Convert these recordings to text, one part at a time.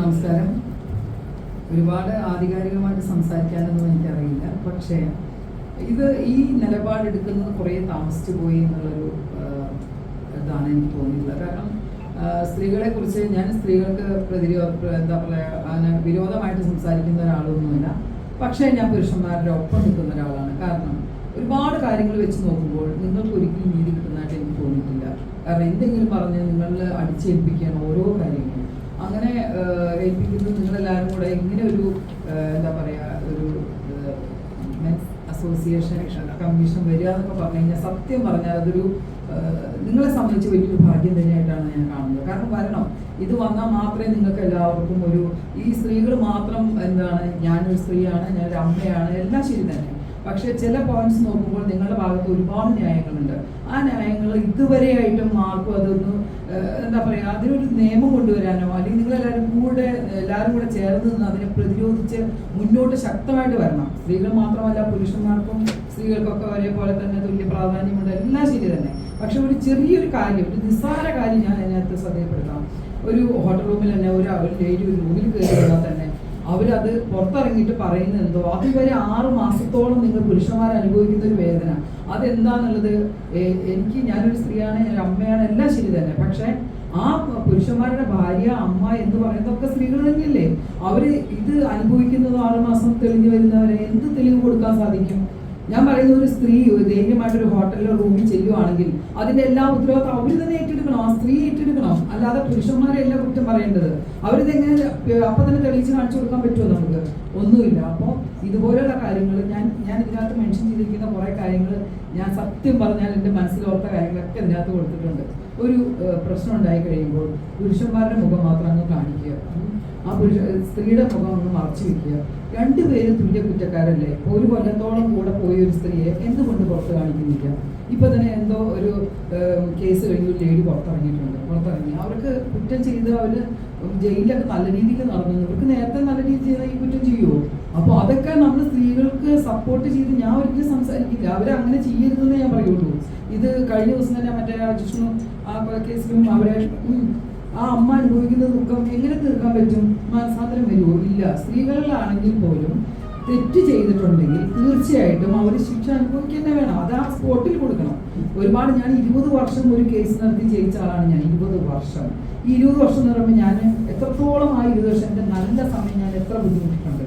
നമസ്കാരം. ഒരുപാട് ആധികാരികമായിട്ട് സംസാരിക്കാനൊന്നും എനിക്കറിയില്ല. പക്ഷേ ഇത് ഈ നിലപാടെടുക്കുന്നത് കുറേ താമസിച്ചു പോയി എന്നുള്ളൊരു ഇതാണ് എനിക്ക് തോന്നിയിട്ടുള്ളത്. കാരണം സ്ത്രീകളെ കുറിച്ച് ഞാൻ സ്ത്രീകൾക്ക് പ്രതിരോധ എന്താ പറയുക അങ്ങനെ വിരോധമായിട്ട് സംസാരിക്കുന്ന ഒരാളൊന്നുമില്ല. പക്ഷേ ഞാൻ പുരുഷന്മാരുടെ ഒപ്പം നിൽക്കുന്ന ഒരാളാണ്. കാരണം ഒരുപാട് കാര്യങ്ങൾ വെച്ച് നോക്കുമ്പോൾ നിങ്ങൾക്ക് ഒരിക്കലും നീതി കിട്ടുന്നതായിട്ട് എനിക്ക് തോന്നിയിട്ടില്ല. കാരണം എന്തെങ്കിലും പറഞ്ഞ് നിങ്ങളിൽ അടിച്ചേൽപ്പിക്കുകയാണ് ഓരോ കാര്യങ്ങളും അങ്ങനെ ഏൽപ്പിക്കുന്നത് നിങ്ങളെല്ലാവരും കൂടെ ഇങ്ങനെ ഒരു എന്താ പറയാ ഒരു മെൻസ് അസോസിയേഷൻ കമ്മീഷൻ വരിക എന്നൊക്കെ പറഞ്ഞു കഴിഞ്ഞാൽ സത്യം പറഞ്ഞാൽ അതൊരു നിങ്ങളെ സംബന്ധിച്ച് വലിയൊരു ഭാഗ്യം തന്നെയായിട്ടാണ് ഞാൻ കാണുന്നത്. കാരണം വരണം. ഇത് വന്നാൽ മാത്രമേ നിങ്ങൾക്ക് എല്ലാവർക്കും ഒരു ഈ സ്ത്രീകൾ മാത്രം എന്താണ് ഞാനൊരു സ്ത്രീയാണ് ഞാനൊരു അമ്മയാണ് എല്ലാം ശരി തന്നെ. പക്ഷേ ചില പോയിന്റ്സ് നോക്കുമ്പോൾ നിങ്ങളുടെ ഭാഗത്ത് ഒരുപാട് ന്യായങ്ങളുണ്ട്. ആ ന്യായങ്ങൾ ഇതുവരെയായിട്ടും ആർക്കും അതൊന്നും എന്താ പറയുക അതിനൊരു നിയമം കൊണ്ടുവരാനോ അല്ലെങ്കിൽ നിങ്ങളെല്ലാവരും കൂടെ എല്ലാവരും കൂടെ ചേർന്ന് നിന്ന് അതിനെ പ്രതിരോധിച്ച് മുന്നോട്ട് ശക്തമായിട്ട് വരണം. സ്ത്രീകൾ മാത്രമല്ല പുരുഷന്മാർക്കും സ്ത്രീകൾക്കൊക്കെ ഒരേപോലെ തന്നെ തുല്യ പ്രാധാന്യമുണ്ട്. എല്ലാം ശരി തന്നെ. പക്ഷെ ഒരു ചെറിയൊരു കാര്യം ഒരു നിസ്സാര കാര്യം ഞാൻ അതിനകത്ത് ശ്രദ്ധയപ്പെടുത്താം ഒരു ഹോട്ടൽ റൂമിൽ തന്നെ ഒരു ലേഡി ഒരു റൂമിൽ കയറി തന്നെ അവരത് പുറത്തിറങ്ങിയിട്ട് പറയുന്നത് എന്തോ? അതുവരെ ആറ് മാസത്തോളം നിങ്ങൾ പുരുഷന്മാർ അനുഭവിക്കുന്ന ഒരു വേദന. അതെന്താന്നുള്ളത്? എനിക്ക് ഞാനൊരു സ്ത്രീയാണ് ഞാൻ അമ്മയാണ് എല്ലാം ശരി തന്നെ. പക്ഷെ ആ പുരുഷന്മാരുടെ ഭാര്യ അമ്മ എന്ന് പറയുന്നതൊക്കെ സ്ത്രീകൾ തന്നെയല്ലേ? അവർ ഇത് അനുഭവിക്കുന്നത് ആറ് മാസം തെളിഞ്ഞു വരുന്നവരെ എന്ത് തെളിവ് കൊടുക്കാൻ സാധിക്കും? ഞാൻ പറയുന്ന ഒരു സ്ത്രീ ധൈര്യമായിട്ടൊരു ഹോട്ടലിലോ റൂമിൽ ചെയ്യുവാണെങ്കിൽ അതിന്റെ എല്ലാ ഉത്തരവാദിത്വം അവർ തന്നെ ഏറ്റെടുക്കണം. ആ സ്ത്രീ ഏറ്റെടുക്കണം. അല്ലാതെ പുരുഷന്മാരെ അല്ല കുറ്റം പറയേണ്ടത്. അവരിതെങ്ങനെ അപ്പൊ തന്നെ തെളിയിച്ച് കാണിച്ചു കൊടുക്കാൻ പറ്റുമോ നമുക്ക്? ഒന്നുമില്ല. അപ്പോൾ ഇതുപോലെയുള്ള കാര്യങ്ങൾ ഞാൻ ഞാൻ ഇതിനകത്ത് മെൻഷൻ ചെയ്തിരിക്കുന്ന കുറേ കാര്യങ്ങൾ ഞാൻ സത്യം പറഞ്ഞാൽ എന്റെ മനസ്സിലോർത്ത കാര്യങ്ങളൊക്കെ ഇതിനകത്ത് കൊടുത്തിട്ടുണ്ട്. ഒരു പ്രശ്നം ഉണ്ടായി കഴിയുമ്പോൾ പുരുഷന്മാരുടെ മുഖം മാത്രം അങ്ങ് കാണിക്കുക. ആ പുരുഷ സ്ത്രീയുടെ മുഖം ഒന്ന് മറച്ചു വെക്കുക. രണ്ടുപേരും തുല്യ കുറ്റക്കാരല്ലേ? ഒരു കൊല്ലത്തോളം കൂടെ പോയ ഒരു സ്ത്രീയെ എന്തുകൊണ്ട് പുറത്ത് കാണിക്കുന്നില്ല? ഇപ്പൊ തന്നെ എന്തോ ഒരു കേസ് കഴിഞ്ഞ് ലേഡി പുറത്തിറങ്ങിയിട്ടുണ്ട്. പുറത്തിറങ്ങി. അവർക്ക് കുറ്റം ചെയ്ത് അവർ ജയിലിലൊക്കെ നല്ല രീതിക്ക് നടന്നു ഇവർക്ക് നേരത്തെ നല്ല രീതിയിൽ ഈ കുറ്റം ചെയ്യുമോ അപ്പോൾ അതൊക്കെ നമ്മൾ സ്ത്രീകൾക്ക് സപ്പോർട്ട് ചെയ്ത് ഞാൻ ഒരിക്കലും സംസാരിക്കില്ല. അവരെ അങ്ങനെ ചെയ്യരുതെന്ന് ഞാൻ പറയുള്ളൂ. ഇത് കഴിഞ്ഞ ദിവസം തന്നെ മറ്റേ ജിഷ്ണു ആ കേസിലും അവരെ ആ അമ്മ അനുഭവിക്കുന്ന ദുഃഖം എങ്ങനെ തീർക്കാൻ പറ്റും? മനസാന്തരം വരുമോ? ഇല്ല. സ്ത്രീകളിലാണെങ്കിൽ പോലും തെറ്റ് ചെയ്തിട്ടുണ്ടെങ്കിൽ തീർച്ചയായിട്ടും അവർ ശിക്ഷ അനുഭവിക്കുന്നേ വേണം. അത് ആ സ്പോട്ടിൽ കൊടുക്കണം. ഒരുപാട് ഞാൻ ഇരുപത് വർഷം ഒരു കേസ് നടത്തി ജയിച്ച ആളാണ് ഞാൻ. ഇരുപത് വർഷം. ഈ ഇരുപത് വർഷം എന്ന് പറയുമ്പോൾ ഞാൻ എത്രത്തോളം ആ ഇരുപത് വർഷം എന്റെ നല്ല സമയം ഞാൻ എത്ര ബുദ്ധിമുട്ടിട്ടുണ്ട്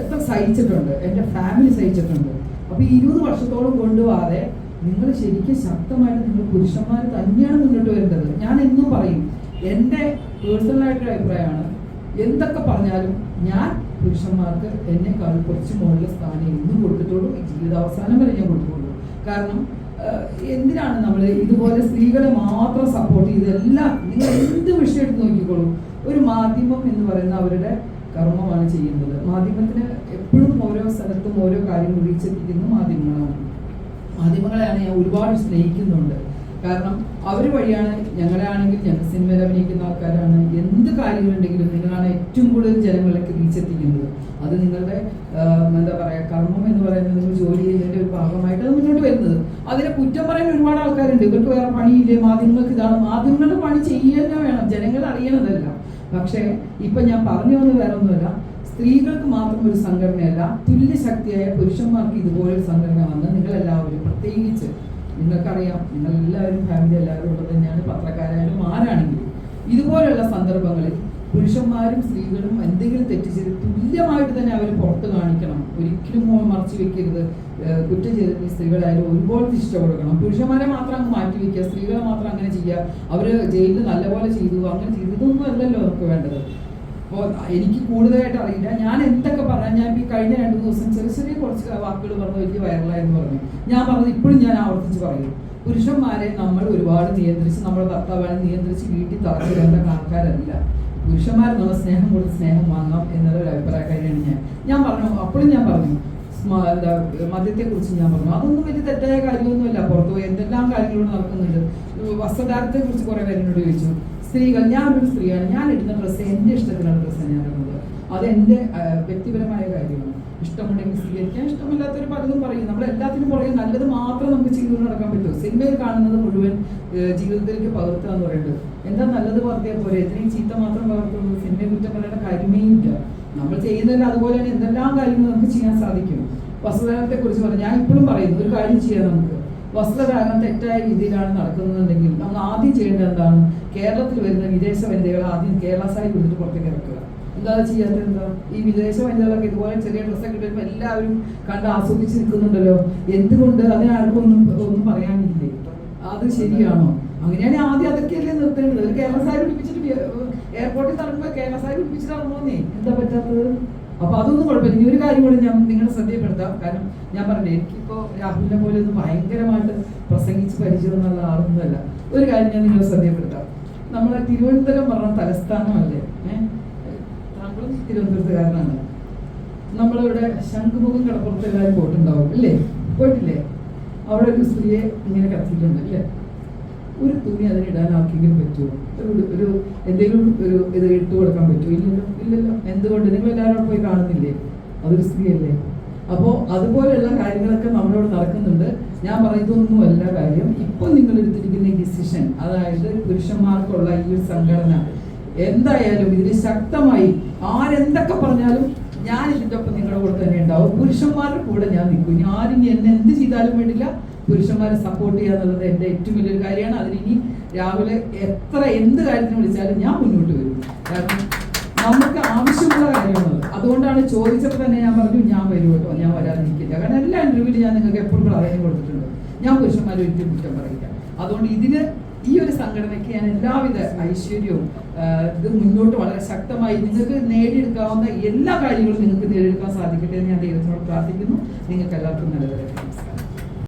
എത്ര സഹിച്ചിട്ടുണ്ട്. എന്റെ ഫാമിലി സഹിച്ചിട്ടുണ്ട്. അപ്പോൾ ഈ ഇരുപത് വർഷത്തോളം കൊണ്ടുപോകാതെ നിങ്ങൾ ശരിക്കും ശക്തമായിട്ട് നിങ്ങൾ പുരുഷന്മാർ തന്നെയാണ് മുന്നോട്ട് വരേണ്ടത് ഞാൻ എന്നും പറയും എന്റെ പേഴ്സണലായിട്ടൊരു അഭിപ്രായമാണ്. എന്തൊക്കെ പറഞ്ഞാലും ഞാൻ പുരുഷന്മാർക്ക് എന്നെക്കാൾ കുറച്ച് മുകളിലെ സ്ഥാനം എന്നും കൊടുത്തിട്ടുള്ളൂ. ജീവിതാവസാനം വരെ ഞാൻ കൊടുത്തിട്ടുള്ളൂ. കാരണം എന്തിനാണ് നമ്മൾ ഇതുപോലെ സ്ത്രീകളെ മാത്രം സപ്പോർട്ട് ചെയ്ത് എല്ലാം നിങ്ങൾ എന്ത് വിഷയം എടുത്ത് നോക്കിക്കോളൂ? ഒരു മാധ്യമം എന്ന് പറയുന്ന അവരുടെ കർമ്മമാണ് ചെയ്യുന്നത്. മാധ്യമത്തിന് എപ്പോഴും ഓരോ സ്ഥലത്തും ഓരോ കാര്യം വിളിച്ചെത്തിക്കുന്ന മാധ്യമങ്ങളാണ്. മാധ്യമങ്ങളെയാണ് ഞാൻ ഒരുപാട് സ്നേഹിക്കുന്നുണ്ട്. കാരണം അവർ വഴിയാണ് ഞങ്ങളെ ആണെങ്കിൽ ഞങ്ങൾ സിനിമയിൽ അഭിനയിക്കുന്ന ആൾക്കാരാണ്. എന്ത് കാര്യങ്ങളുണ്ടെങ്കിലും നിങ്ങളാണ് ഏറ്റവും കൂടുതൽ ജനങ്ങളിലേക്ക് തിരിച്ചെത്തിക്കുന്നത് അത് നിങ്ങളുടെ എന്താ പറയുക കർമ്മം എന്ന് പറയുന്നത് നിങ്ങൾ ജോലി ചെയ്യുന്നതിന്റെ ഒരു ഭാഗമായിട്ട് മുന്നോട്ട് വരുന്നത്. അതിനെ കുറ്റം പറയാൻ ഒരുപാട് ആൾക്കാരുണ്ട്. ഇവർക്ക് വേറെ പണിയില്ലേ? മാധ്യമങ്ങൾക്ക് ഇതാണ്. മാധ്യമങ്ങളുടെ പണി ചെയ്യുക തന്നെ വേണം. ജനങ്ങൾ അറിയണതല്ല. പക്ഷേ ഇപ്പൊ ഞാൻ പറഞ്ഞു വന്നത് വേറെ ഒന്നുമല്ല. സ്ത്രീകൾക്ക് മാത്രം ഒരു സംഘടനയല്ല തുല്യ ശക്തിയായ പുരുഷന്മാർക്ക് ഇതുപോലെ സംഘടന വന്ന് നിങ്ങളെല്ലാവരും പ്രത്യേകിച്ച് നിങ്ങൾക്കറിയാം നിങ്ങൾ എല്ലാവരും ഫാമിലി എല്ലാവരും ഉള്ളത് തന്നെയാണ് പത്രക്കാരായാലും ആരാണെങ്കിലും. ഇതുപോലെയുള്ള സന്ദർഭങ്ങളിൽ പുരുഷന്മാരും സ്ത്രീകളും എന്തെങ്കിലും തെറ്റ് തുല്യമായിട്ട് തന്നെ അവർ പുറത്ത് കാണിക്കണം. ഒരിക്കലും മറച്ചു വെക്കരുത്. കുറ്റം ചെയ്തിട്ട് സ്ത്രീകളായാലും ഒരുപോലെ ശിക്ഷ കൊടുക്കണം. പുരുഷന്മാരെ മാത്രം അങ്ങ് മാറ്റി വെക്കുക. സ്ത്രീകളെ മാത്രം അങ്ങനെ ചെയ്യുക. അവർ ജയിലിൽ നല്ലപോലെ ചെയ്തു. അങ്ങനെ ചെയ്തു. ഇതൊന്നും അല്ലല്ലോ നമുക്ക് വേണ്ടത്. അപ്പോൾ എനിക്ക് കൂടുതലായിട്ട് അറിയില്ല. ഞാൻ എന്തൊക്കെ പറഞ്ഞാൽ ഞാൻ ഈ കഴിഞ്ഞ രണ്ട് ദിവസം ചെറിയ ചെറിയ കുറച്ച് വാക്കുകൾ പറഞ്ഞു വലിയ വൈറലായെന്ന് പറഞ്ഞു. ഞാൻ പറഞ്ഞത് ഇപ്പോഴും ഞാൻ ആവർത്തിച്ച് പറയും. പുരുഷന്മാരെ നമ്മൾ ഒരുപാട് നിയന്ത്രിച്ച് നമ്മുടെ ഭർത്താവിനെ നിയന്ത്രിച്ച് വീട്ടിൽ തളർത്തിടേണ്ട ആൾക്കാരല്ല. പുരുഷന്മാർ നമ്മൾ സ്നേഹം കൊടുത്ത് സ്നേഹം വാങ്ങാം എന്നൊരു അഭിപ്രായക്കാരിയാണ് ഞാൻ ഞാൻ പറഞ്ഞു അപ്പോഴും ഞാൻ പറഞ്ഞു എന്താ മദ്യത്തെ കുറിച്ച് ഞാൻ പറഞ്ഞു. അതൊന്നും വലിയ തെറ്റായ കാര്യമൊന്നുമില്ല പുറത്തു പോയി എന്തെല്ലാം കാര്യങ്ങളോട് നടക്കുന്നുണ്ട്. വസ്ത്രധാരത്തെ കുറിച്ച് കുറെ പേര് എന്നോട് ചോദിച്ചു. സ്ത്രീകൾ ഞാനൊരു സ്ത്രീയാണ്. ഞാൻ ഇടുന്ന ഡ്രസ്സ് എന്റെ ഇഷ്ടത്തിലുള്ള ഡ്രസ്സാണ് ഞാൻ ഇടുന്നത്. അത് എന്റെ വ്യക്തിപരമായ കാര്യമാണ്. ഇഷ്ടമുണ്ടെങ്കിൽ സ്വീകരിക്കാൻ ഇഷ്ടമില്ലാത്തവർ പലതും പറയും. നമ്മൾ എല്ലാത്തിനും പുറകെ നല്ലത് മാത്രം നമുക്ക് ചെയ്തു നടക്കാൻ പറ്റും. സിനിമയിൽ കാണുന്നത് മുഴുവൻ ജീവിതത്തിലേക്ക് പകർത്തുക എന്ന് പറയുന്നത്. എന്താ നല്ലത് പകർത്തിയാൽ പോലെ എത്രയും ചീത്ത മാത്രം പകർത്തുന്നത്. സിനിമയെ കുറ്റം പറയേണ്ട കാര്യമേ ഇല്ല. നമ്മൾ ചെയ്യുന്നതിൽ അതുപോലെ തന്നെ എന്തെല്ലാം കാര്യങ്ങൾ നമുക്ക് ചെയ്യാൻ സാധിക്കും. വസ്ത്രധാരണത്തെ കുറിച്ച് പറഞ്ഞു ഞാൻ ഇപ്പോഴും പറയുന്നു ഒരു കാര്യം ചെയ്യാം നമുക്ക്. വസ്ത്രധാരണം തെറ്റായ രീതിയിലാണ് നടക്കുന്നതെന്നുണ്ടെങ്കിൽ നമ്മൾ ആദ്യം ചെയ്യേണ്ടത് എന്താണ്? കേരളത്തിൽ വരുന്ന വിദേശ വനിതകൾ ആദ്യം കേരള സാരി കൊടുത്തിട്ട് പുറത്തേക്ക് ഇറക്കുക. എന്താ ചെയ്യാത്തത് എന്താ? ഈ വിദേശ വനിതകളൊക്കെ ഇതുപോലെ ചെറിയ ഡ്രസ്സൊക്കെ ഇട്ടുമ്പോൾ എല്ലാവരും കണ്ട് ആസ്വദിച്ച് നിൽക്കുന്നുണ്ടല്ലോ. എന്തുകൊണ്ട്? അതിനാർക്കും ഒന്നും ഒന്നും പറയാനില്ലേ? അത് ശരിയാണോ? അങ്ങനെയാണെങ്കിൽ ആദ്യം അതൊക്കെയല്ലേ നിർത്തേണ്ടത്? കേരള സാരി പിടിപ്പിച്ചിട്ട് എയർപോർട്ടിൽ നടക്കുമ്പോൾ കേരള സാരി പിടിപ്പിച്ചിട്ട് ഇറങ്ങുന്നേ? എന്താ പറ്റാത്തത്? അപ്പൊ അതൊന്നും കുഴപ്പമില്ല. ഇനി ഒരു കാര്യം കൂടെ ഞാൻ നിങ്ങളെ ശ്രദ്ധയപ്പെടുത്താം കാരണം ഞാൻ പറഞ്ഞേ എനിക്കിപ്പോ രാഹുലിനെ പോലെ ഒന്നും ഭയങ്കരമായിട്ട് പ്രസംഗിച്ച് പരിചയം എന്നുള്ള ആളൊന്നുമല്ല. ഒരു കാര്യം ഞാൻ നിങ്ങളെ ശ്രദ്ധയപ്പെടുത്താം നമ്മളെ തിരുവനന്തപുരം പറഞ്ഞ തലസ്ഥാനമല്ലേ? ഏഹ് താങ്കളും തിരുവനന്തപുരത്തുകാരനാണ്. നമ്മളിവിടെ ശംഖുമുഖം കടപ്പുറത്ത് എല്ലാവരും പോയിട്ടുണ്ടാവും അല്ലേ? പോയിട്ടില്ലേ? അവിടെ ഒരു സ്ത്രീയെ ഇങ്ങനെ കത്തിയിട്ടുണ്ട് അല്ലേ? ഒരു തുണി അതിനിടാൻ ആർക്കെങ്കിലും പറ്റുമോ? ഒരു ഒരു എന്തെങ്കിലും ഒരു ഇത് ഇട്ട് കൊടുക്കാൻ പറ്റുമോ? ഇല്ലല്ലോ ഇല്ലല്ലോ. എന്തുകൊണ്ട്? നിങ്ങൾ എല്ലാവരും പോയി കാണുന്നില്ലേ? അതൊരു സ്ത്രീയല്ലേ? അപ്പോൾ അതുപോലെയുള്ള കാര്യങ്ങളൊക്കെ നമ്മളോട് നടക്കുന്നുണ്ട്. ഞാൻ പറയുന്നതൊന്നുമല്ല കാര്യം. ഇപ്പം നിങ്ങൾ എടുത്തിരിക്കുന്ന ഡിസിഷൻ അതായത് പുരുഷന്മാർക്കുള്ള ഈ ഒരു സംഘടന എന്തായാലും ഇതിന് ശക്തമായി ആരെന്തൊക്കെ പറഞ്ഞാലും ഞാൻ ഇതിന്റെ ഒപ്പം നിങ്ങളുടെ കൂടെ തന്നെ ഉണ്ടാവും. പുരുഷന്മാരുടെ കൂടെ ഞാൻ നിൽക്കും. ആരും എന്നെ എന്ത് ചെയ്താലും വേണ്ടില്ല. പുരുഷന്മാരെ സപ്പോർട്ട് ചെയ്യുക എന്നുള്ളത് എന്റെ ഏറ്റവും വലിയൊരു കാര്യമാണ്. അതിനി രാവിലെ എത്ര എന്ത് കാര്യത്തിന് വിളിച്ചാലും ഞാൻ മുന്നോട്ട് വരും. കാരണം നമുക്ക് ആവശ്യമുള്ള കാര്യമാണ് അതുകൊണ്ടാണ് ചോദിച്ചപ്പോൾ തന്നെ ഞാൻ പറഞ്ഞു ഞാൻ വരും കേട്ടോ ഞാൻ വരാതിരിക്കില്ല. കാരണം എല്ലാ ഇന്റർവ്യൂവിലും ഞാൻ നിങ്ങൾക്ക് എപ്പോഴും പ്രാധാന്യം കൊടുത്തിട്ടുണ്ട്. ഞാൻ പുരുഷന്മാരെ ഒരിക്കലും കുറ്റം പറയില്ല. അതുകൊണ്ട് ഇതിന് ഈ ഒരു സംഘടനയ്ക്ക് ഞാൻ എല്ലാവിധ ഐശ്വര്യവും ഇത് മുന്നോട്ട് വളരെ ശക്തമായി നിങ്ങൾക്ക് നേടിയെടുക്കാവുന്ന എല്ലാ കാര്യങ്ങളും നിങ്ങൾക്ക് നേടിയെടുക്കാൻ സാധിക്കട്ടെ എന്ന് ഞാൻ ദൈവത്തിനോട് പ്രാർത്ഥിക്കുന്നു. നിങ്ങൾക്ക് എല്ലാവർക്കും നല്ലത്.